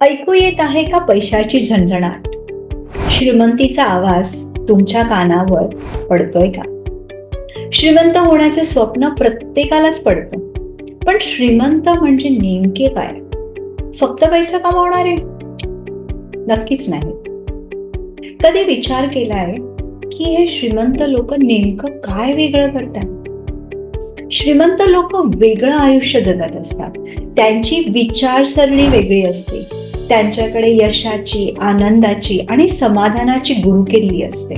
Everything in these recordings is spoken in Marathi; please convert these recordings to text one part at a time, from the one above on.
ऐकू येत आहे का पैशाची झणझणाट? श्रीमंतीचा आवाज तुमच्या कानावर पडतोय का? श्रीमंत होण्याचे स्वप्न प्रत्येकालाच पडतं. पण श्रीमंत म्हणजे नेमके काय? फक्त पैसा कमावणारे? नक्कीच नाही. कधी विचार केलाय की हे श्रीमंत लोक नेमकं काय वेगळं करतात? श्रीमंत लोक वेगळं आयुष्य जगत असतात. त्यांची विचारसरणी वेगळी असते. त्यांच्याकडे यशाची आनंदाची आणि समाधानाची गुरुकिल्ली असते.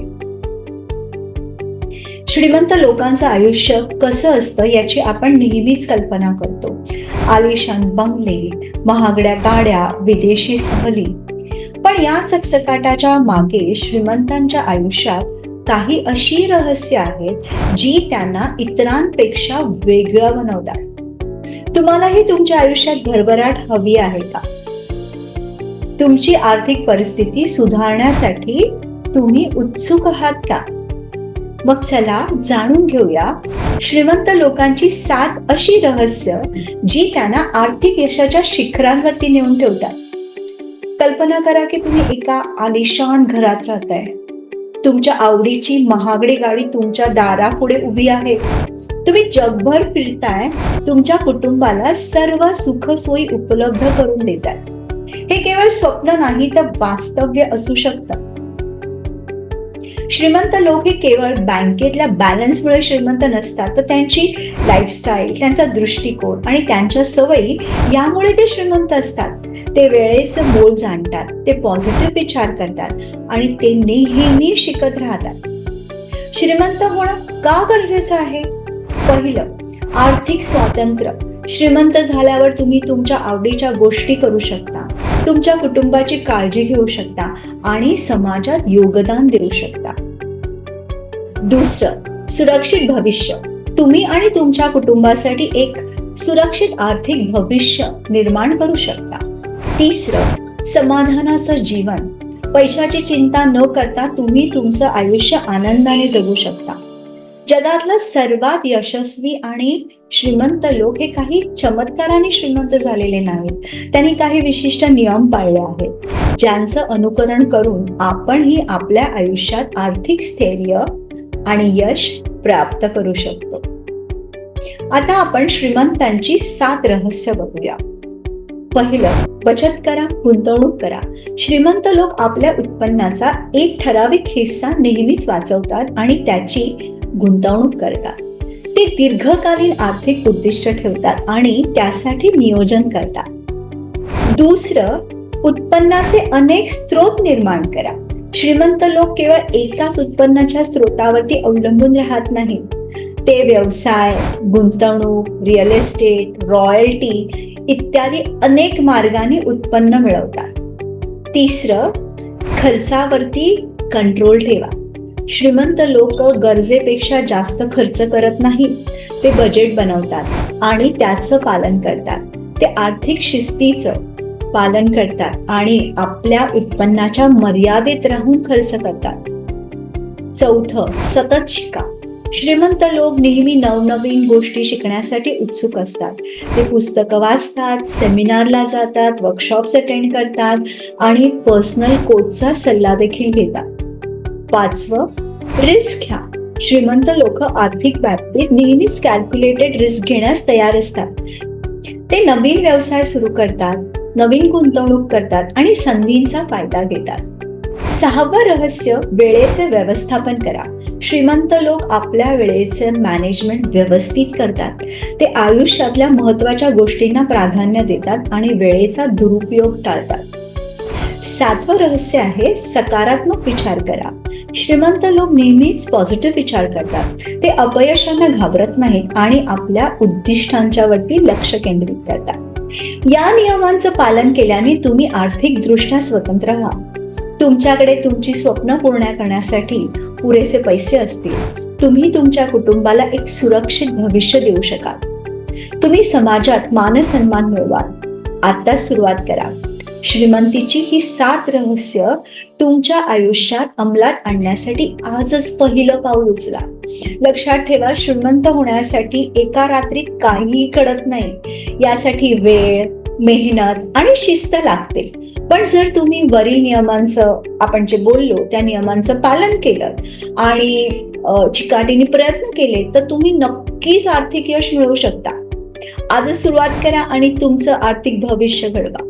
श्रीमंत लोकांचं आयुष्य कसं असतं याची आपण नेहमीच कल्पना करतो. आलिशान बंगले महागड्या गाड्या विदेशी सहली. पण या चकचकाटाच्या मागे श्रीमंतांच्या आयुष्यात काही अशी रहस्य आहेत जी त्यांना इतरांपेक्षा वेगळं बनवतात. तुम्हालाही तुमच्या आयुष्यात भरभराट हवी आहे का? तुमची आर्थिक परिस्थिती सुधारण्यासाठी तुम्ही उत्सुक आहात का? मग चला जाणून घेऊया श्रीमंत लोकांची सात अशी रहस्य जी त्यांना आर्थिक यशाच्या शिखरांवरती नेऊन ठेवतात. कल्पना करा की तुम्ही एका आलिशान घरात राहताय. तुमच्या आवडीची महागडी गाडी तुमच्या दारापुढे उभी आहे. तुम्ही जगभर फिरताय तुमच्या कुटुंबाला सर्व सुख सोयी उपलब्ध करून देतात हे केवळ स्वप्न नाही तर वास्तव्य असू शकतं. श्रीमंत लोक हे केवळ बँकेतल्या बॅलन्समुळे श्रीमंत नसतात तर त्यांची लाईफस्टाईल त्यांचा दृष्टिकोन आणि त्यांच्या सवयी यामुळे ते श्रीमंत असतात. ते वेळेचं मोल जाणतात ते पॉझिटिव्ह विचार करतात आणि ते नेहमी शिकत राहतात. श्रीमंत होणं का गरजेचं आहे? पहिलं आर्थिक स्वातंत्र्य. श्रीमंत झाल्यावर तुम्ही तुमच्या आवडीच्या गोष्टी करू शकता. तुमच्या कुटुंबाची काळजी घेऊ शकता आणि समाजात योगदान देऊ शकता. दुसरं सुरक्षित भविष्य. तुम्ही आणि तुमच्या कुटुंबासाठी एक सुरक्षित आर्थिक भविष्य निर्माण करू शकता. तिसरं समाधानाचं जीवन. पैशाची चिंता न करता तुम्ही तुमचं आयुष्य आनंदाने जगू शकता. जगातलं सर्वात यशस्वी आणि श्रीमंत लोक हे काही चमत्काराने श्रीमंत झालेले नाहीत. त्यांनी काही विशिष्ट नियम पाळले आहेत. ज्यांचं अनुकरण करून आपणही आपल्या आयुष्यात आर्थिक स्थैर्य आणि यश प्राप्त करू शकतो. आता आपण श्रीमंतांची सात रहस्य बघूया. पहिलं बचत करा गुंतवणूक करा. श्रीमंत लोक आपल्या उत्पन्नाचा एक ठराविक हिस्सा नेहमीच वाचवतात आणि त्याची गुंतवणूक करतात. ते दीर्घकालीन आर्थिक उद्दिष्ट ठेवतात आणि त्यासाठी नियोजन करतात. दुसरं उत्पन्नाचे अनेक स्रोत निर्माण करा. श्रीमंत लोक केवळ एकाच उत्पन्नाच्या स्रोतावरती अवलंबून राहत नाहीत. ते व्यवसाय गुंतवणूक रिअल एस्टेट रॉयल्टी इत्यादी अनेक मार्गाने उत्पन्न मिळवतात. तिसरं खर्चावरती कंट्रोल ठेवा. श्रीमंत लोक गरजेपेक्षा जास्त खर्च करत नाहीत ते बजेट बनवतात आणि त्याचं पालन करतात. ते आर्थिक शिस्तीचं पालन करतात आणि आपल्या उत्पन्नाच्या मर्यादेत राहून खर्च करतात. चौथं सतत शिका. श्रीमंत लोक नेहमी नवनवीन गोष्टी शिकण्यासाठी उत्सुक असतात. ते पुस्तकं वाचतात सेमिनारला जातात वर्कशॉप्स अटेंड करतात आणि पर्सनल कोचचा सल्ला देखील घेतात. पाचवं रिस्क घ्या. श्रीमंत लोक आर्थिक बाबतीत नेहमीच कॅल्क्युलेटेड रिस्क घेण्यास तयार असतात. ते नवीन व्यवसाय सुरू करतात नवीन गुंतवणूक करतात आणि संधींचा फायदा घेतात. सहावं रहस्य वेळेचे व्यवस्थापन करा. श्रीमंत लोक आपल्या वेळेचे मॅनेजमेंट व्यवस्थित करतात. ते आयुष्यातल्या महत्त्वाच्या गोष्टींना प्राधान्य देतात आणि वेळेचा दुरुपयोग टाळतात. सातवं रहस्य आहे सकारात्मक विचार करा. श्रीमंत लोक नेहमीच पॉझिटिव्ह विचार करतात. ते अपयशांना घाबरत नाहीत आणि आपल्या उद्दिष्टांच्या वरती लक्ष केंद्रित करतात. या नियमांचं पालन केल्याने तुम्ही आर्थिकदृष्ट्या स्वतंत्र व्हा. तुमच्याकडे तुमची स्वप्न पूर्ण करण्यासाठी पुरेसे पैसे असतील. तुम्ही तुमच्या कुटुंबाला एक सुरक्षित भविष्य देऊ शकाल. तुम्ही समाजात मानसन्मान मिळवाल. आता सुरुवात करा. श्रीमंतीची ही सात रहस्य तुमच्या आयुष्यात अंमलात आणण्यासाठी आजच पहिलं पाऊल उचला. लक्षात ठेवा श्रीमंत होण्यासाठी एका रात्रीत काहीही कळत नाही. यासाठी वेळ मेहनत आणि शिस्त लागते. पण जर तुम्ही वरील नियमांचं आपण जे बोललो त्या नियमांचं पालन केलं आणि चिकाटीने प्रयत्न केले तर तुम्ही नक्कीच आर्थिक यश मिळवू शकता. आजच सुरुवात करा आणि तुमचं आर्थिक भविष्य घडवा.